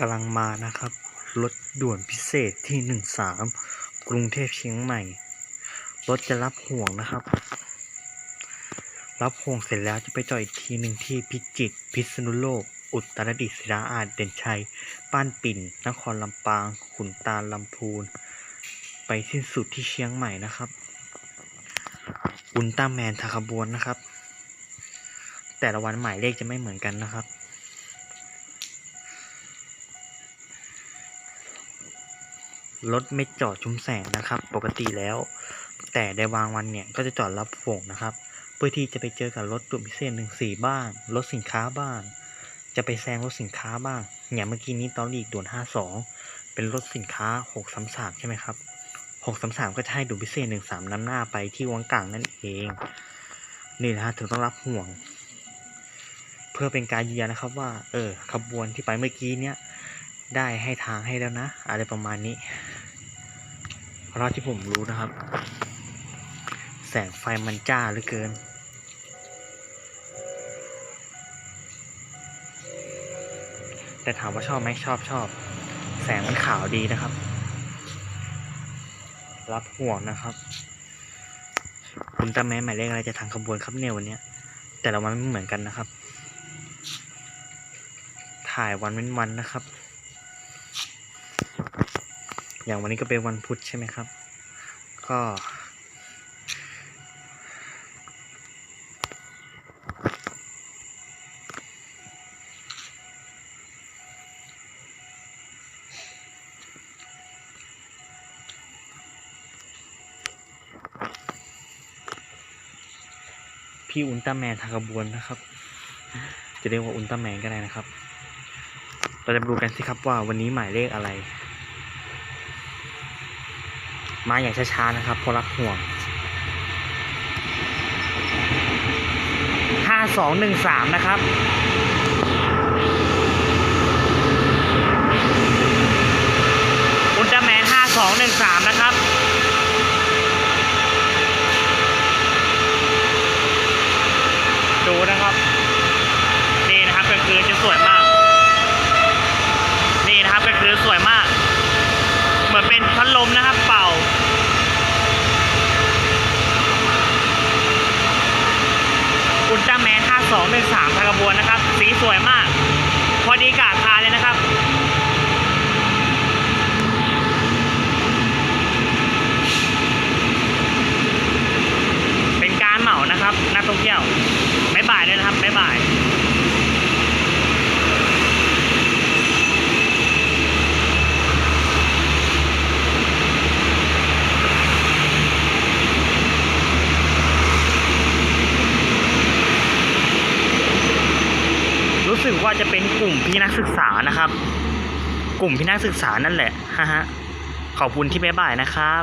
กำลังมานะครับรถด่วนพิเศษที่หนึ่งสามกรุงเทพเชียงใหม่รถจะรับห่วงนะครับ รับห่วงเสร็จแล้วจะไปจอดอีกทีหนึ่งที่พิจิตรพิษณุโลก อุตรดิตถ์ศิลาอาจเด่นชัยป้านปิ่น นครลำปาง ขุนตาลลำพูน ไปสิ้นสุดที่เชียงใหม่นะครับ อุลตร้าแมนทาขบวนนะครับ แต่ละวันหมายเลขจะไม่เหมือนกันนะครับ รถไม่จอดชุมแสงนะครับ ปกติแล้ว แต่ในบางวันเนี่ยก็จะจอดรับส่งนะครับ เพื่อที่จะไปเจอกับรถด่วพิเศษหนึ่งสี่บ้างรถสินค้าบ้าง จะไปแซงรถสินค้าบ้างอย่างเมื่อกี้นี้ตอนลีกด่วนห้าสองเป็นรถสินค้าหกสามสามใช่ไหมครับหกสามสามก็จะให้ด่วนพิเศษหนึ่งสามนำหน้าไปที่วังกลางนั่นเองนี่นะฮะถึงต้องรับห่วง เพื่อเป็นการยืนยันนะครับว่า เออขบวนที่ไปเมื่อกี้เนี่ย ได้ให้ทางให้แล้วนะ อะไรประมาณนี้เพราะที่ผมรู้นะครับ แสงไฟมันจ้าเหลือเกิน แต่ถามว่าชอบไหมชอบชอบ แสงมันขาวดีนะครับ รับห่วงนะครับ คุณตาแม้หมายเลขอะไรจะทางขบวนครับเนี่ยวันนี้แต่ละวันไม่เหมือนกันนะครับ ถ่ายวันเว้นวันนะครับ อย่างวันนี้ก็เป็นวันพุธใช่ไหมครับ ก็ พี่อุลตร้าแมนทางขบวนนะครับ จะเรียกว่าอุลตร้าแมนก็ได้นะครับ เราจะดูกันสิครับว่าวันนี้หมายเลขอะไร มาอย่างช้าๆนะครับเพราะรักห่วง ห้าสองหนึ่งสามนะครับอุลตร้าแมนห้าสองหนึ่งสามนะครับดูนะครับ นี่นะครับก็คือจะสวยมาก นี่นะครับก็คือสวยมาก เหมือนเป็นพัดลมนะครับ เป่า อุลตร้า แมน5213ทางกระบวนนะครับ สีสวยมาก พอดีกาดทาเลยนะครับ เป็นการเหมานะครับ นักท่องเที่ยวไม่บ่ายเลยนะครับไม่บ่าย รู้ สึกว่าจะเป็นกลุ่มพี่นักศึกษานะครับ กลุ่มพี่นักศึกษานั่นแหละฮะฮะขอบคุณที่บ๊ายบายนะครับ